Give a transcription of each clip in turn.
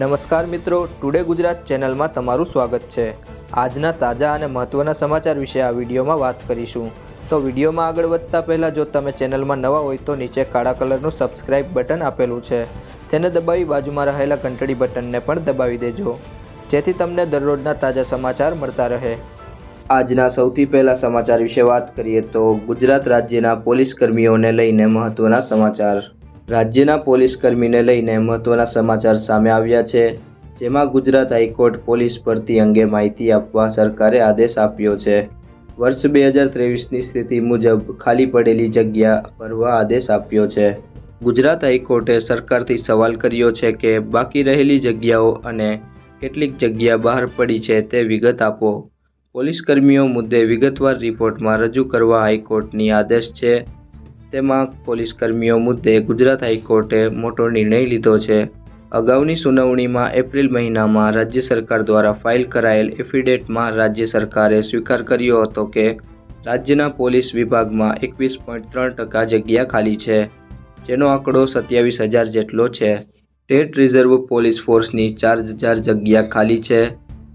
નમસ્કાર મિત્રો ટુડે ગુજરાત ચેનલમાં તમારું સ્વાગત છે. આજના તાજા અને મહત્ત્વના સમાચાર વિશે આ વિડીયોમાં વાત કરીશું. તો વિડીયોમાં આગળ વધતા પહેલાં જો તમે ચેનલમાં નવા હોય તો નીચે કાળા કલરનું સબસ્ક્રાઇબ બટન આપેલું છે. તેને દબાવી બાજુમાં રહેલા ઘંટડી બટનને પણ દબાવી દેજો. જેથી તમને દરરોજના તાજા સમાચાર મળતા રહે. આજના સૌથી પહેલા સમાચાર વિશે વાત કરીએ તો ગુજરાત રાજ્યના પોલીસ કર્મીઓને લઈને મહત્ત્વના સમાચાર. રાજ્યના પોલીસ કર્મીને લઈને મહત્વના સમાચાર સામે આવ્યા છે, જેમાં ગુજરાત હાઈકોર્ટ પોલીસ ભરતી અંગે માહિતી આપવા સરકારે આદેશ આપ્યો છે. વર્ષ બે હજાર ત્રેવીસની સ્થિતિ મુજબ ખાલી પડેલી જગ્યા ભરવા આદેશ આપ્યો છે. ગુજરાત હાઈકોર્ટે સરકારથી સવાલ કર્યો છે કે બાકી રહેલી જગ્યાઓ અને કેટલીક જગ્યા બહાર પડી છે તે વિગત આપો. પોલીસ કર્મીઓ મુદ્દે વિગતવાર રિપોર્ટમાં રજૂ કરવા હાઈકોર્ટની આદેશ છે. તેમાં પોલીસ કર્મીઓ મુદ્દે ગુજરાત હાઈકોર્ટે મોટો નિર્ણય લીધો છે. અગાઉની સુનાવણીમાં એપ્રિલ મહિનામાં રાજ્ય સરકાર દ્વારા ફાઇલ કરાયેલ એફિડેટમાં રાજ્ય સરકારે સ્વીકાર કર્યો હતો કે રાજ્યના પોલીસ વિભાગમાં એકવીસ પોઈન્ટ ત્રણ ટકા જગ્યા ખાલી છે, જેનો આંકડો સત્યાવીસ હજાર જેટલો છે. સ્ટેટ રિઝર્વ પોલીસ ફોર્સની ચાર હજાર જગ્યા ખાલી છે.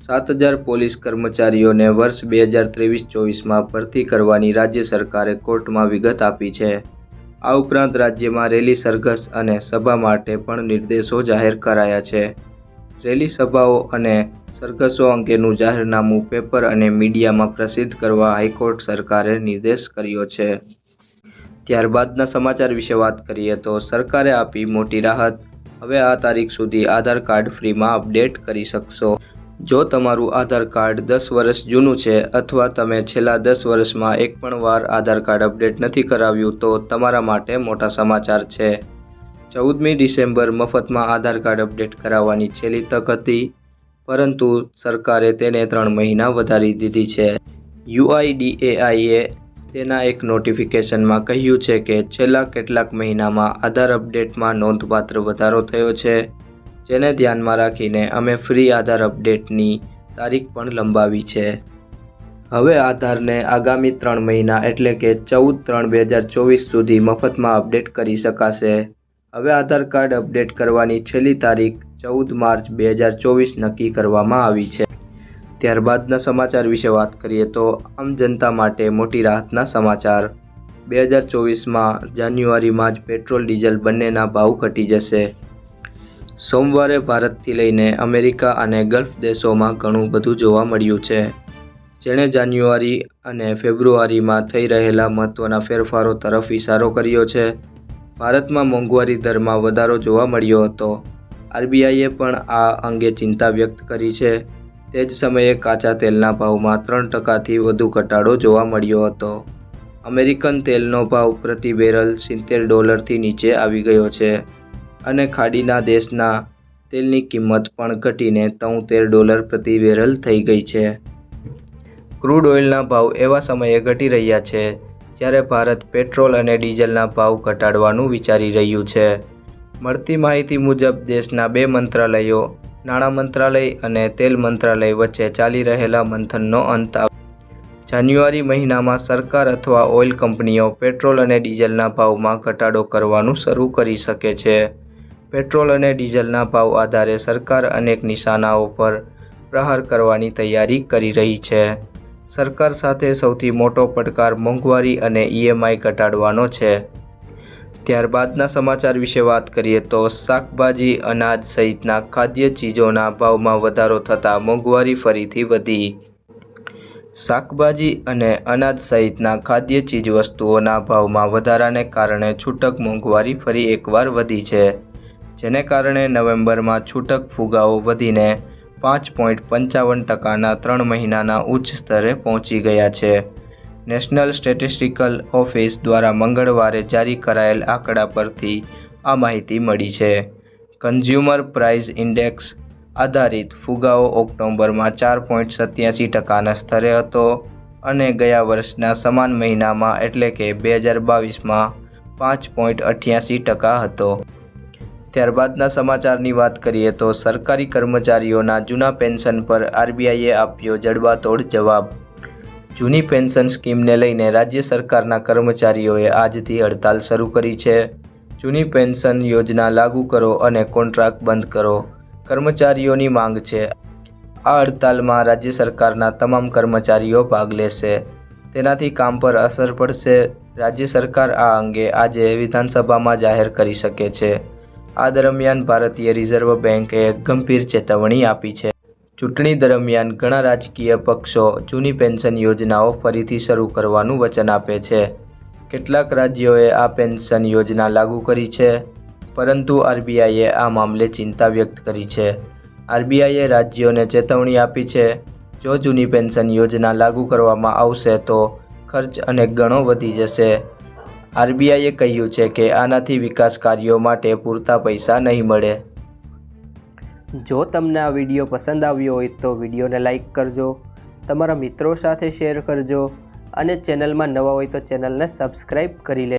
સાત હજાર પોલીસ કર્મચારીઓને વર્ષ બે હજાર ત્રેવીસ ચોવીસમાં ભરતી કરવાની રાજ્ય સરકારે કોર્ટમાં વિગત આપી છે. આ ઉપરાંત રાજ્યમાં રેલી સરઘસ અને સભા માટે પણ નિર્દેશો જાહેર કરાયા છે. રેલી સભાઓ અને સરઘસો અંગેનું જાહેરનામું પેપર અને મીડિયામાં પ્રસિદ્ધ કરવા હાઈકોર્ટ સરકારે નિર્દેશ કર્યો છે. ત્યારબાદના સમાચાર વિશે વાત કરીએ તો સરકારે આપી મોટી રાહત. હવે આ તારીખ સુધી આધાર કાર્ડ ફ્રીમાં અપડેટ કરી શકશો. જો તમારું આધાર કાર્ડ દસ વર્ષ જૂનું છે અથવા તમે છેલ્લા દસ વર્ષમાં એક પણ વાર આધાર કાર્ડ અપડેટ નથી કરાવ્યું, તો તમારા માટે મોટા સમાચાર છે. ચૌદમી ડિસેમ્બર મફતમાં આધાર કાર્ડ અપડેટ કરાવવાની છેલ્લી તક હતી, પરંતુ સરકારે તેને ત્રણ મહિના વધારી દીધી છે. યુઆઈડીએઆઈએ તેના એક નોટિફિકેશનમાં કહ્યું છે કે છેલ્લા કેટલાક મહિનામાં આધાર અપડેટમાં નોંધપાત્ર વધારો થયો છે. જેને ધ્યાનમાં રાખીને અમે ફ્રી આધાર અપડેટની તારીખ પણ લંબાવી છે. હવે આધારને આગામી ત્રણ મહિના એટલે કે ચૌદ ત્રણ બે હજાર ચોવીસ સુધી મફતમાં અપડેટ કરી શકાશે. હવે આધાર કાર્ડ અપડેટ કરવાની છેલ્લી તારીખ ચૌદ માર્ચ બે હજાર ચોવીસ નક્કી કરવામાં આવી છે. ત્યારબાદના સમાચાર વિશે વાત કરીએ તો આમ જનતા માટે મોટી રાહતના સમાચાર. બે હજાર ચોવીસમાં જાન્યુઆરીમાં જ પેટ્રોલ, ડીઝલ બંનેના ભાવ ઘટી જશે. સોમવારે ભારતથી લઈને અમેરિકા અને ગલ્ફ દેશોમાં ઘણું બધું જોવા મળ્યું છે. જેણે જાન્યુઆરી અને ફેબ્રુઆરીમાં થઈ રહેલા મહત્ત્વના ફેરફારો તરફ ઇશારો કર્યો છે. ભારતમાં મોંઘવારી દરમાં વધારો જોવા મળ્યો હતો. આરબીઆઈએ પણ આ અંગે ચિંતા વ્યક્ત કરી છે. તે જ સમયે કાચા તેલના ભાવમાં ત્રણ ટકાથી વધુ ઘટાડો જોવા મળ્યો હતો. અમેરિકન તેલનો ભાવ પ્રતિ બેરલ સિત્તેર ડોલરથી નીચે આવી ગયો છે. અને ખાડીના દેશના તેલની કિંમત પણ ઘટીને તોતેર ડોલર પ્રતિ બેરલ થઈ ગઈ છે. ક્રૂડ ઓઇલના ભાવ એવા સમયે ઘટી રહ્યા છે, જ્યારે ભારત પેટ્રોલ અને ડીઝલના ભાવ ઘટાડવાનું વિચારી રહ્યું છે. મળતી માહિતી મુજબ, દેશના બે મંત્રાલયો, નાણાં મંત્રાલય અને તેલ મંત્રાલય વચ્ચે ચાલી રહેલા મંથનનો અંત જાન્યુઆરી મહિનામાં સરકાર અથવા ઓઇલ કંપનીઓ પેટ્રોલ અને ડીઝલના ભાવમાં ઘટાડો કરવાનું શરૂ કરી શકે છે. પેટ્રોલ અને ડીઝલના ભાવ આધારે સરકાર અનેક નિશાનાઓ પર પ્રહાર કરવાની તૈયારી કરી રહી છે. સરકાર સાથે સૌથી મોટો પડકાર મોંઘવારી અને ઈએમઆઈ ઘટાડવાનો છે. ત્યારબાદના સમાચાર વિશે વાત કરીએ તો શાકભાજી, અનાજ સહિતના ખાદ્ય ચીજોના ભાવમાં વધારો થતાં મોંઘવારી ફરીથી વધી. શાકભાજી અને અનાજ સહિતના ખાદ્ય ચીજવસ્તુઓના ભાવમાં વધારાને કારણે છૂટક મોંઘવારી ફરી એકવાર વધી છે. જેને કારણે નવેમ્બરમાં છૂટક ફુગાઓ વધીને પાંચ પોઈન્ટ પંચાવન ટકાના ત્રણ મહિનાના ઉચ્ચ સ્તરે પહોંચી ગયા છે. નેશનલ સ્ટેટિસ્ટિકલ ઓફિસ દ્વારા મંગળવારે જારી કરાયેલ આંકડા પરથી આ માહિતી મળી છે. કન્ઝ્યુમર પ્રાઇસ ઇન્ડેક્સ આધારિત ફુગાવો ઓક્ટોબરમાં ચાર પોઈન્ટ સત્યાસી ટકાના સ્તરે હતો અને ગયા વર્ષના સમાન મહિનામાં એટલે કે બે હજાર બાવીસમાં પાંચ પોઈન્ટ અઠ્યાસી ટકા હતો. ત્યારબાદના સમાચારની વાત કરીએ તો સરકારી કર્મચારીઓના જૂના પેન્શન પર આરબીઆઈએ આપ્યો જડબાતોડ જવાબ. જૂની પેન્શન સ્કીમને લઈને રાજ્ય સરકારના કર્મચારીઓએ આજથી હડતાલ શરૂ કરી છે. જૂની પેન્શન યોજના લાગુ કરો અને કોન્ટ્રાક્ટ બંધ કરો. કર્મચારીઓની માંગ છે. આ હડતાલમાં રાજ્ય સરકારના તમામ કર્મચારીઓ ભાગ લેશે. તેનાથી કામ પર અસર પડશે. રાજ્ય સરકાર આ અંગે આજે વિધાનસભામાં જાહેર કરી શકે છે. આ દરમિયાન ભારતીય રિઝર્વ બેન્કે એક ગંભીર ચેતવણી આપી છે. ચૂંટણી દરમિયાન ઘણા રાજકીય પક્ષો જૂની પેન્શન યોજનાઓ ફરીથી શરૂ કરવાનું વચન આપે છે. કેટલાક રાજ્યોએ આ પેન્શન યોજના લાગુ કરી છે, પરંતુ આરબીઆઈએ આ મામલે ચિંતા વ્યક્ત કરી છે. આરબીઆઈએ રાજ્યોને ચેતવણી આપી છે, જો જૂની પેન્શન યોજના લાગુ કરવામાં આવશે તો ખર્ચ અનેક ગણો વધી જશે. આરબીઆઈએ કહ્યું છે કે આનાથી વિકાસ કાર્યો માટે પૂરતા પૈસા નહીં મળે. જો તમને આ વીડિયો પસંદ આવ્યો હોય તો વિડીયોને લાઇક કરજો, તમારા મિત્રો સાથે શેર કરજો અને ચેનલમાં નવા હોય તો ચેનલને સબસ્ક્રાઈબ કરી લેજો.